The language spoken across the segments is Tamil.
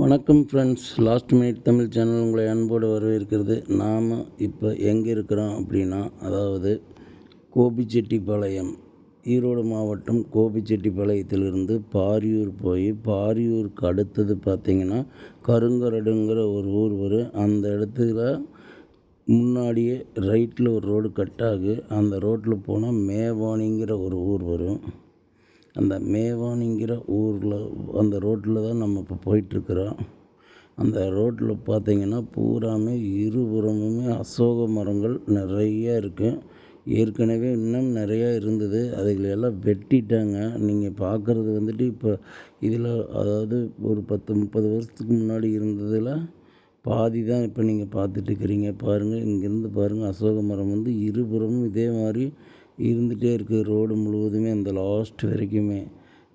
வணக்கம் friends last minute Tamil channel உங்களை அன்போடு வரவேற்கிறது. நாம் இப்போ எங்கே இருக்கிறோம் அப்படின்னா அதாவது கோபிச்செட்டிப்பாளையம். ஈரோடு மாவட்டம் கோபிச்செட்டிப்பாளையத்திலிருந்து பாரியூர் போய் பாரியூருக்கு அடுத்தது பார்த்திங்கன்னா கருங்கரடுங்கிற ஒரு ஊர் வரும் அந்த இடத்துல முன்னாடியே ரைட்டில் ஒரு ரோடு கட் ஆகு. அந்த ரோட்டில் போனால் மேவானிங்கிற ஒரு ஊர் வரும். அந்த மேவானிங்கிற ஊரில் அந்த ரோட்டில் தான் நம்ம இப்போ போயிட்டுருக்குறோம். அந்த ரோட்டில் பார்த்தீங்கன்னா பூராமே இருபுறமுமே அசோக மரங்கள் நிறையா இருக்குது ஏற்கனவே இன்னும் நிறையா இருந்தது. அதுகளை எல்லாம் வெட்டிட்டாங்க. நீங்கள் பார்க்குறது வந்துட்டு இப்போ இதில் அதாவது ஒரு பத்து முப்பது வருஷத்துக்கு முன்னாடி இருந்ததில் பாதி தான் இப்போ நீங்கள் பார்த்துட்டு இருக்கிறீங்க பாருங்கள் இங்கேருந்து பாருங்கள் அசோக மரம் வந்து இருபுறமும் இதே மாதிரி இருந்துகிட்டே இருக்குது ரோடு முழுவதுமே அந்த லாஸ்ட் வரைக்குமே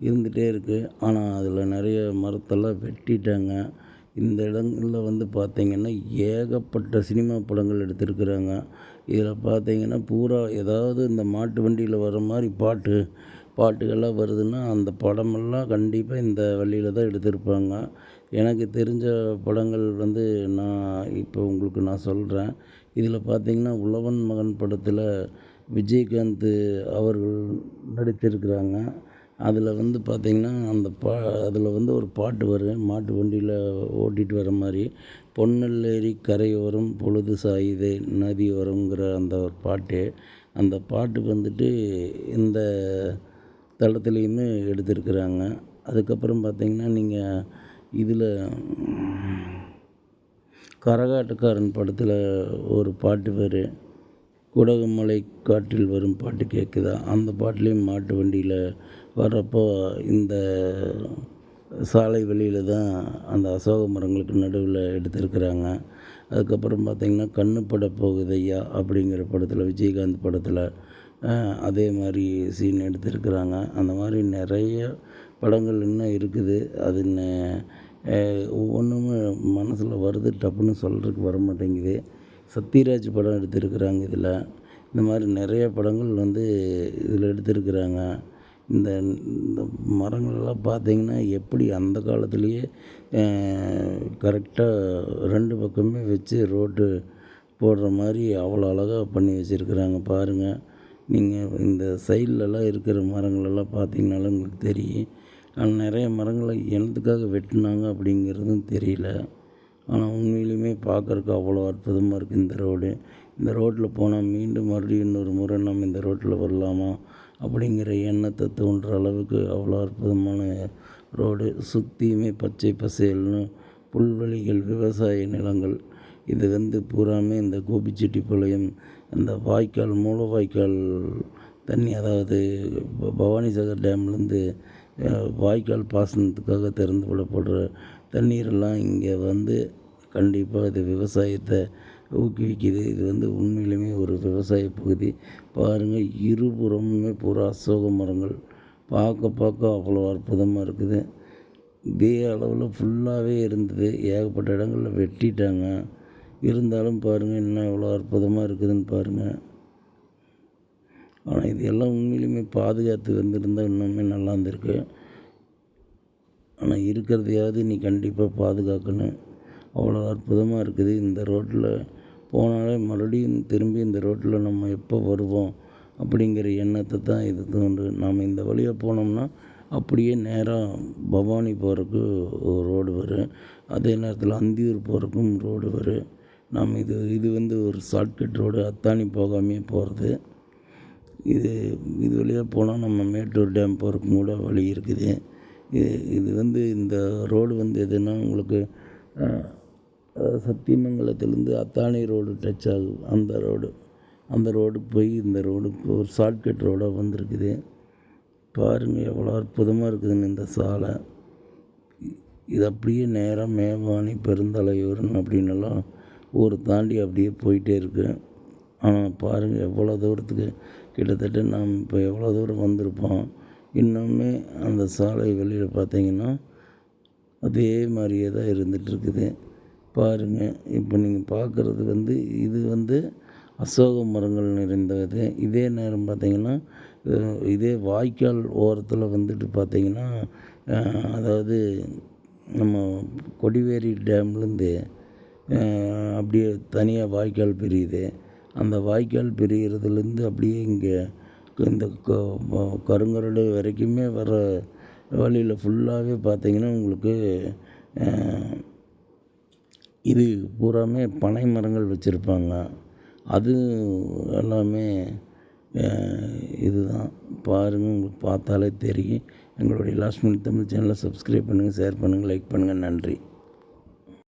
இருந்துகிட்டே இருக்குது ஆனால் அதில் நிறைய மரத்தெல்லாம் வெட்டிட்டாங்க. இந்த இடங்களில் வந்து பார்த்திங்கன்னா ஏகப்பட்ட சினிமா படங்கள் எடுத்திருக்கிறாங்க. இதில் பார்த்திங்கன்னா பூரா ஏதாவது இந்த மாட்டு வண்டியில் வர மாதிரி பாட்டு பாட்டுகள்லாம் வருதுன்னா அந்த படமெல்லாம் கண்டிப்பாக இந்த வழியில் தான் எடுத்திருப்பாங்க. எனக்கு தெரிஞ்ச படங்கள் வந்து நான் இப்போ உங்களுக்கு நான் சொல்கிறேன் இதில் பார்த்திங்கன்னா உழவன் மகன் படத்தில் விஜயகாந்த் அவர்கள் நடித்திருக்கிறாங்க. அதில் வந்து பார்த்திங்கன்னா அந்த பா அதில் வந்து ஒரு பாட்டு வரும் மாட்டு வண்டியில் ஓட்டிகிட்டு வர மாதிரி பொன்னல்லேரி கரையோரம் பொழுது சாயுதே நதி வருங்கிற அந்த ஒரு பாட்டு. அந்த பாட்டு வந்துட்டு இந்த தளத்துலேயுமே எடுத்திருக்கிறாங்க. அதுக்கப்புறம் பார்த்திங்கன்னா நீங்கள் இதில் கரகாட்டக்காரன் படத்தில் ஒரு பாட்டு பேர் குடகுமலை காற்றில் வரும் பாட்டு கேட்குதா அந்த பாட்டுலேயும் மாட்டு வண்டியில் வர்றப்போ இந்த சாலை வழியில் தான் அந்த அசோக மரங்களுக்கு நடுவில் எடுத்திருக்கிறாங்க. அதுக்கப்புறம் பார்த்திங்கன்னா கண்ணு பட போகுது ஐயா அப்படிங்கிற படத்தில் விஜயகாந்த் படத்தில் அதே மாதிரி சீன் எடுத்திருக்கிறாங்க. அந்த மாதிரி நிறைய படங்கள் இன்னும் இருக்குது. அது ஒவ்வொன்றுமே மனசில் வருது டப்புன்னு சொல்கிறதுக்கு வர மாட்டேங்குது. சத்யராஜ் படம் எடுத்திருக்கிறாங்க இதில். இந்த மாதிரி நிறைய படங்கள் வந்து இதில் எடுத்திருக்கிறாங்க. இந்த இந்த மரங்களெல்லாம் பார்த்திங்கன்னா எப்படி அந்த காலத்துலேயே கரெக்டாக ரெண்டு பக்கமே வச்சு ரோட்டு போடுற மாதிரி அவ்வளோ அழகாக பண்ணி வச்சுருக்குறாங்க. பாருங்கள் நீங்கள் இந்த சைட்லலாம் இருக்கிற மரங்களெல்லாம் பார்த்திங்கனாலும் உங்களுக்கு தெரியும். ஆனால் நிறைய மரங்களை எனத்துக்காக வெட்டினாங்க அப்படிங்கிறதும் தெரியல. ஆனால் உண்மையிலுமே பார்க்குறக்கு அவ்வளோ அற்புதமாக இருக்குது இந்த ரோடு. இந்த ரோட்டில் போனால் மீண்டும் மறுபடியும் இன்னொரு முறை நம்ம இந்த ரோட்டில் வரலாமா? அப்படிங்கிற எண்ணத்தை தோன்ற அளவுக்கு அவ்வளோ அற்புதமான ரோடு. சுற்றியுமே பச்சை பசேல்னு புல்வெளிகள் விவசாய நிலங்கள். இது வந்து பூராமே இந்த கோபிச்செட்டிப்பாளையம் இந்த வாய்க்கால் மூல வாய்க்கால் தண்ணி அதாவது பவானிசாகர் டேம்லேருந்து வாய்க்கால் பாசனத்துக்காக திறந்து விடப்படுற தண்ணீரெல்லாம் இங்கே வந்து கண்டிப்பாக இது விவசாயத்தை ஊக்குவிக்குது. இது வந்து உண்மையிலுமே ஒரு விவசாய பகுதி. பாருங்கள் இருபுறமுமே பூரா அசோக மரங்கள். பார்க்க பார்க்க அவ்வளோ அற்புதமாக இருக்குது. இதே அளவில் ஃபுல்லாகவே இருந்தது. ஏகப்பட்ட இடங்களில் வெட்டிட்டாங்க. இருந்தாலும் பாருங்கள் இன்னும் எவ்வளோ அற்புதமாக இருக்குதுன்னு பாருங்கள் ஆனால் இது எல்லாம் உண்மையிலுமே பாதுகாத்து வந்திருந்தால் இன்னுமே நல்லா இருந்திருக்கு. ஆனால் இருக்கிறதையாவது நீ கண்டிப்பாக பாதுகாக்கணும். அவ்வளோ அற்புதமாக இருக்குது. இந்த ரோட்டில் போனாலே மறுபடியும் திரும்பி இந்த ரோட்டில் நம்ம எப்போ வருவோம் அப்படிங்கிற எண்ணத்தை தான் இது தோன்று நாம் இந்த வழியாக போனோம்னா அப்படியே நேராக பவானி போகிறக்கு ஒரு ரோடு வரும். அதே நேரத்தில் அந்தியூர் போகிறக்கும் ரோடு வரும். நாம் இது இது வந்து ஒரு ஷார்ட்கட் ரோடு. அத்தானி போகாமே போகிறது இது இது வழியாக போனால் நம்ம மேட்டூர் டேம் போகிறக்கும் கூட வழி இருக்குது. இது இது வந்து இந்த ரோடு வந்து எதுனா உங்களுக்கு சத்தியமங்கலத்திலேருந்து அத்தானி ரோடு டச் ஆகும் அந்த ரோடு. அந்த ரோடு போய் இந்த ரோடுக்கு ஒரு ஷார்ட்கட் ரோடாக வந்திருக்குது. பாருங்கள் எவ்வளோ அற்புதமாக இருக்குதுன்னு இந்த சாலை. இது அப்படியே நேராக மேவாணி பெருந்தலையூர்னு அப்படின்னெல்லாம் ஊரை தாண்டி அப்படியே போயிட்டே இருக்கு. ஆனால் பாருங்கள் எவ்வளோ தூரத்துக்கு? கிட்டத்தட்ட நாம் இப்போ எவ்வளோ தூரம் வந்திருப்போம். இன்னுமே அந்த சாலை வெளியில் பார்த்தீங்கன்னா அதே மாதிரியே தான் இருந்துகிட்ருக்குது பாருங்கள் இப்போ நீங்கள் பார்க்குறது வந்து இது வந்து அசோக மரங்கள் நிறைந்தது. இதே நேரம் பார்த்திங்கன்னா இதே வாய்க்கால் ஓரத்தில் வந்துட்டு பார்த்திங்கன்னா அதாவது நம்ம கொடிவேரி டேம்லேருந்து அப்படியே தனியாக வாய்க்கால் பிரியுது. அந்த வாய்க்கால் பிரிகிறதுலேருந்து அப்படியே இங்கே இந்த கருங்கரடு வரைக்குமே வர வழியில் ஃபுல்லாகவே பார்த்தீங்கன்னா உங்களுக்கு இது பூராமே பனை மரங்கள் வச்சுருப்பாங்க. அது எல்லாமே இதுதான். பாருங்கள் உங்களுக்கு பார்த்தாலே தெரியும். எங்களுடைய லாஸ்ட் மினிட் தமிழ் சேனலை சப்ஸ்கிரைப் பண்ணுங்கள் ஷேர் பண்ணுங்கள் லைக் பண்ணுங்கள் நன்றி.